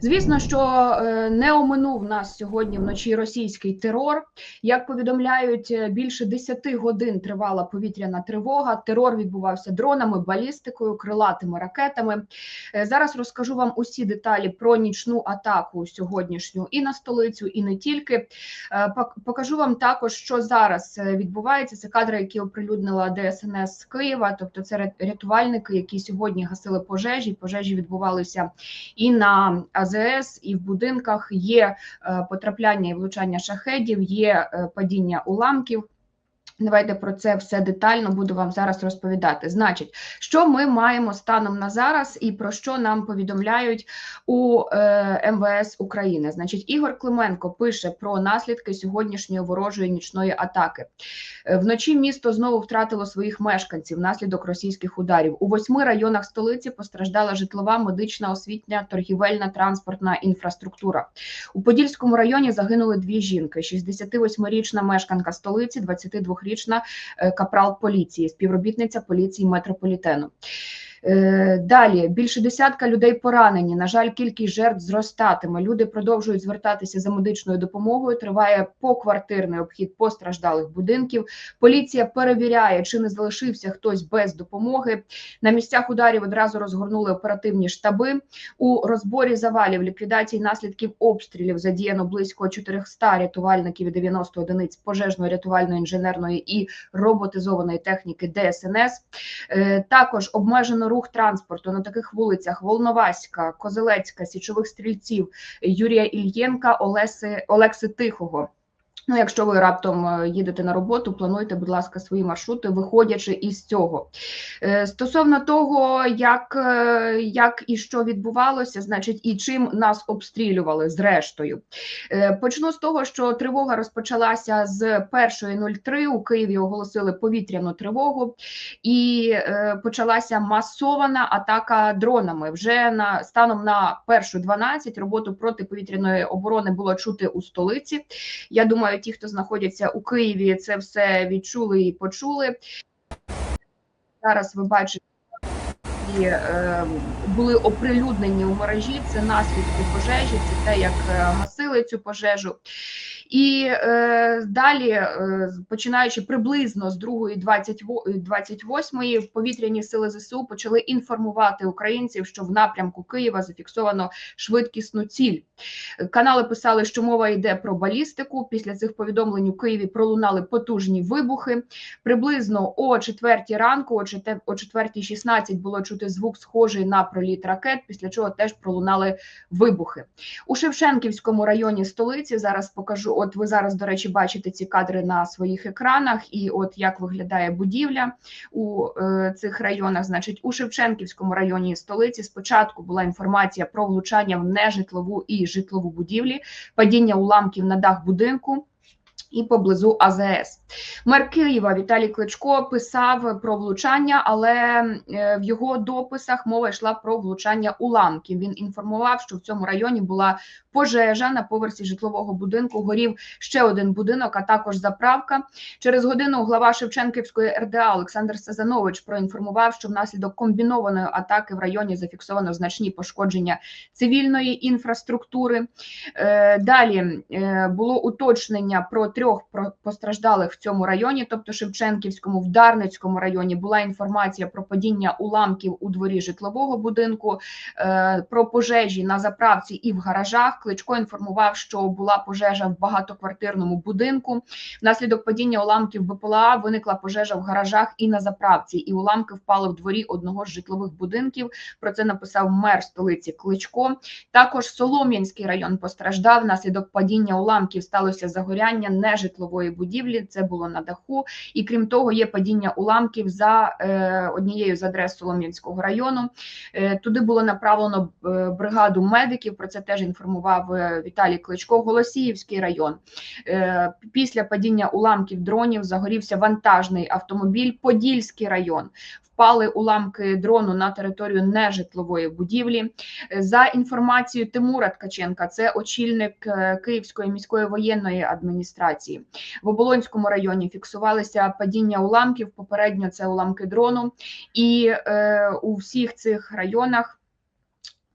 Звісно, що е, не оминув нас сьогодні вночі російський терор. Як повідомляють, е, більше 10 годин тривала повітряна тривога. Терор відбувався дронами, балістикою, крилатими ракетами. Е, Зараз розкажу вам усі деталі про нічну атаку сьогоднішню і на столицю, і не тільки. Покажу вам також, що зараз відбувається. Це кадри, які оприлюднила ДСНС Києва, тобто це рятувальники, які сьогодні гасили пожежі. Пожежі відбувалися і на АЗС, і в будинках. Є е, потрапляння і влучання шахедів, є е, падіння уламків. Давайте про це все детально буду вам зараз розповідати. Значить, що ми маємо станом на зараз, і про що нам повідомляють у е, МВС України? Значить, Ігор Клименко пише про наслідки сьогоднішньої ворожої нічної атаки. Е, Вночі місто знову втратило своїх мешканців внаслідок російських ударів. У восьми районах столиці постраждала житлова, медична, освітня, торгівельна, транспортна інфраструктура. У Подільському районі загинули дві жінки: 68-річна мешканка столиці, 22-річна е, капрал поліції, співробітниця поліції метрополітену. Е, Далі більше десятка людей поранені. На жаль, кількість жертв зростатиме. Люди продовжують звертатися за медичною допомогою. Триває поквартирний обхід постраждалих будинків. Поліція перевіряє, чи не залишився хтось без допомоги. На місцях ударів одразу розгорнули оперативні штаби. У розборі завалів ліквідації наслідків обстрілів задіяно близько 400 рятувальників і 90 одиниць пожежної рятувальної інженерної і роботизованої техніки ДСНС. Е, Також обмежено рух транспорту на таких вулицях: Волноваська, Козелецька, Січових стрільців, Юрія Ільєнка, Олеси Олекси Тихого. Ну, якщо ви раптом е, їдете на роботу, плануйте, будь ласка, свої маршрути, виходячи із цього. Е, Стосовно того, як, е, як і що відбувалося, значить, і чим нас обстрілювали зрештою. Почну з того, що тривога розпочалася з 1.03. У Києві оголосили повітряну тривогу, і почалася масована атака дронами. Вже на станом на 1.12 роботу протиповітряної оборони було чути у столиці. Я думаю, ті, хто знаходяться у Києві, це все відчули і почули. Зараз ви бачите, і, е, були оприлюднені у мережі. Це наслідки пожежі, це те, як е, гасили цю пожежу. І е, далі, е, починаючи приблизно з 2.28, повітряні сили ЗСУ почали інформувати українців, що в напрямку Києва зафіксовано швидкісну ціль. Канали писали, що мова йде про балістику. Після цих повідомлень у Києві пролунали потужні вибухи. Приблизно о 4 ранку, о 4 о 4.16 було чути звук, схожий на проліт ракет. Після чого теж пролунали вибухи у Шевченківському районі столиці. Зараз покажу. От ви зараз, до речі, бачите ці кадри на своїх екранах, і от як виглядає будівля у е, цих районах. Значить, у Шевченківському районі столиці спочатку була інформація про влучання в нежитлову і житлову будівлі, падіння уламків на дах будинку. І поблизу АЗС мер Києва Віталій Кличко писав про влучання, але е, в його дописах мова йшла про влучання уламків. Він інформував, що в цьому районі була пожежа на поверсі житлового будинку. Горів ще один будинок, а також заправка. Через годину глава Шевченківської РДА Олександр Сазанович проінформував, що внаслідок комбінованої атаки в районі зафіксовано значні пошкодження цивільної інфраструктури. Е, Далі е, було уточнення про трьох постраждалих в цьому районі, тобто Шевченківському, в Дарницькому районі була інформація про падіння уламків у дворі житлового будинку, е, про пожежі на заправці і в гаражах. Кличко інформував, що була пожежа в багатоквартирному будинку. Внаслідок падіння уламків БПЛА виникла пожежа в гаражах і на заправці, і уламки впали в дворі одного з житлових будинків. Про це написав мер столиці Кличко. Також Солом'янський район постраждав. Внаслідок падіння уламків сталося загоряння нежитлової будівлі. Це було на даху. І крім того, є падіння уламків за е, однією з адрес Солом'янського району. Е, туди було направлено е, бригаду медиків. Про це теж інформував Віталій Кличко. Голосіївський район. Після падіння уламків дронів загорівся вантажний автомобіль. Подільський район. Впали уламки дрону на територію нежитлової будівлі. Е, За інформацією Тимура Ткаченка, це очільник е, Київської міської воєнної адміністрації. В Оболонському районі фіксувалися падіння уламків. Попередньо це уламки дрону, і е, у всіх цих районах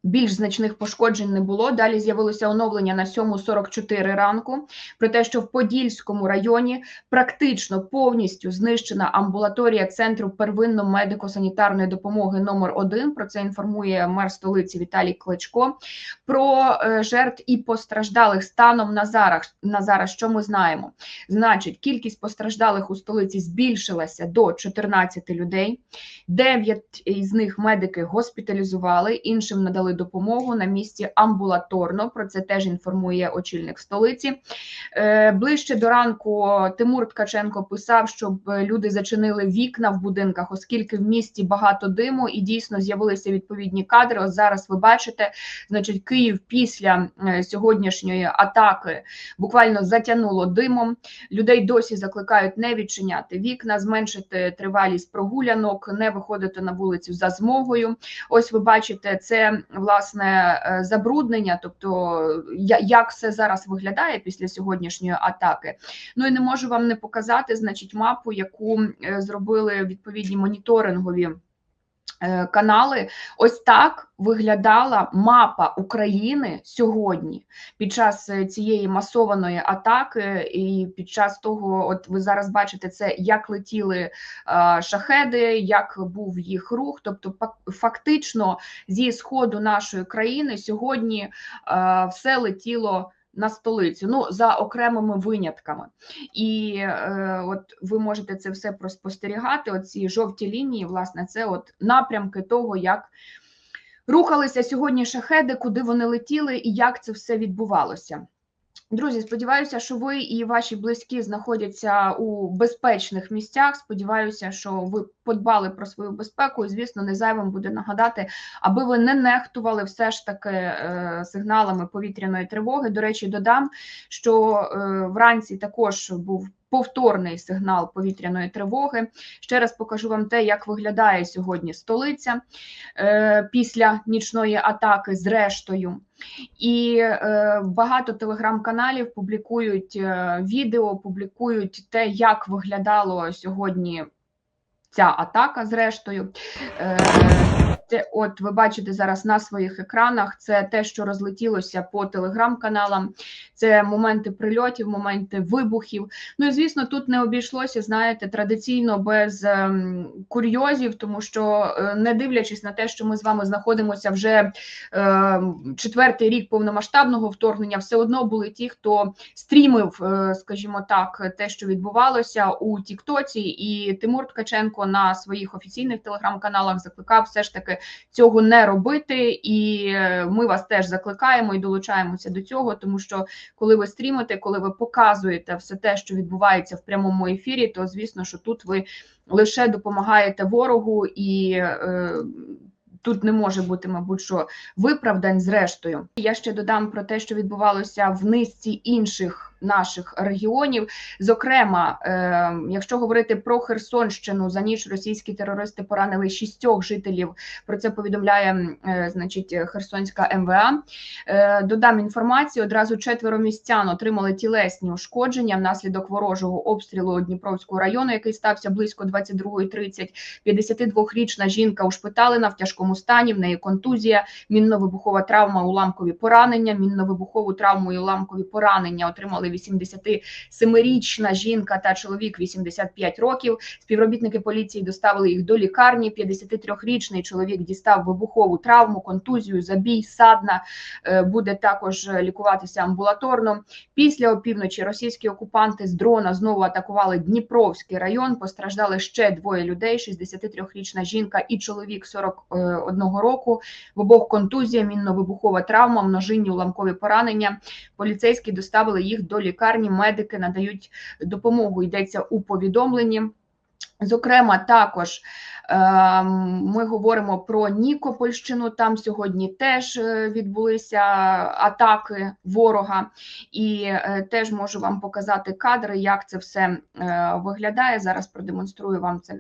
Більш значних пошкоджень не було. Далі з'явилося оновлення на 7.44 ранку про те, що в Подільському районі практично повністю знищена амбулаторія центру первинно медико-санітарної допомоги номер 1 Про це інформує мер столиці Віталій Кличко. Про е, жертв і постраждалих станом на зараз, на зараз, що ми знаємо. Значить, кількість постраждалих у столиці збільшилася до 14 людей. 9 із них медики госпіталізували, іншим надали допомогу на місці амбулаторно. Про це теж інформує очільник столиці. Е, Ближче до ранку Тимур Ткаченко писав, щоб люди зачинили вікна в будинках, оскільки в місті багато диму, і дійсно з'явилися відповідні кадри. Ось зараз ви бачите, значить, Київ після е, сьогоднішньої атаки буквально затягнуло димом. Людей досі закликають не відчиняти вікна, зменшити тривалість прогулянок, не виходити на вулицю за змогою. Ось ви бачите, це власне е, забруднення, тобто як все зараз виглядає після сьогоднішньої атаки. Ну і не можу вам не показати, значить, мапу, яку е, зробили відповідні моніторингові. Е, Канали, ось так виглядала мапа України сьогодні під час е, цієї масованої атаки, і під час того, от ви зараз бачите це, як летіли е, шахеди, як був їх рух. Тобто, фактично, зі сходу нашої країни сьогодні все летіло на столицю, ну за окремими винятками. І е, от ви можете це все проспостерігати. Оці жовті лінії, власне, це от напрямки того, як рухалися сьогодні шахеди, куди вони летіли і як це все відбувалося. Друзі, сподіваюся, що ви і ваші близькі знаходяться у безпечних місцях. Сподіваюся, що ви подбали про свою безпеку, і звісно, не зайвим буде нагадати, аби ви не нехтували все ж таки е, сигналами повітряної тривоги. До речі, додам, що е, вранці також був повторний сигнал повітряної тривоги. Ще раз покажу вам те, як виглядає сьогодні столиця е, після нічної атаки, зрештою. І е, багато телеграм-каналів публікують е, відео, публікують те, як виглядало сьогодні ця атака, зрештою. Е, це, от ви бачите зараз на своїх екранах. Це те, що розлетілося по телеграм-каналам. Це моменти прильотів, моменти вибухів. Ну і звісно, тут не обійшлося, знаєте, традиційно без ем, курйозів, тому що е, не дивлячись на те, що ми з вами знаходимося вже е, четвертий рік повномасштабного вторгнення, все одно були ті, хто стрімив, е, скажімо так, те, що відбувалося у Тіктоці, і Тимур Ткаченко на своїх офіційних телеграм-каналах закликав все ж таки цього не робити. І е, ми вас теж закликаємо і долучаємося до цього, тому що коли ви стрімите, коли ви показуєте все те, що відбувається в прямому ефірі, то звісно, що тут ви лише допомагаєте ворогу і. Е, Тут не може бути, мабуть, що виправдань зрештою. Я ще додам про те, що відбувалося в низці інших наших регіонів. Зокрема, е, якщо говорити про Херсонщину, за ніч російські терористи поранили шістьох жителів. Про це повідомляє е, значить Херсонська МВА. Е, додам інформацію. Одразу четверо містян отримали тілесні ушкодження внаслідок ворожого обстрілу Дніпровського району, який стався близько 22.30. 52-річна жінка ушпиталена в тяжкому стані. В неї контузія, мінно-вибухова травма, уламкові поранення. Мінно-вибухову травму і уламкові поранення отримали 87-річна жінка та чоловік 85 років. Співробітники поліції доставили їх до лікарні. 53-річний чоловік дістав вибухову травму, контузію, забій, садна. Е, Буде також лікуватися амбулаторно. Після опівночі російські окупанти з дрона знову атакували Дніпровський район. Постраждали ще двоє людей: 63-річна жінка і чоловік 41 року. В обох контузія, мінно-вибухова травма, множинні уламкові поранення. Поліцейські доставили їх до лікарні. Медики надають допомогу. Йдеться у повідомленні. Зокрема, також е, ми говоримо про Нікопольщину. Там сьогодні теж е, відбулися атаки ворога, і е, теж можу вам показати кадри, як це все е, виглядає. Зараз продемонструю вам це.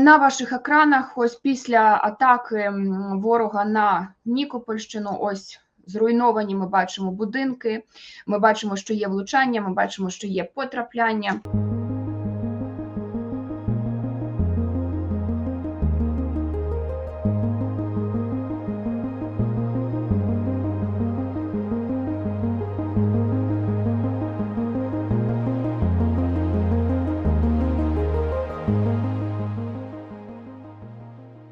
На ваших екранах, ось після атаки ворога на Нікопольщину, ось зруйновані. Ми бачимо будинки, ми бачимо, що є влучання, ми бачимо, що є потрапляння.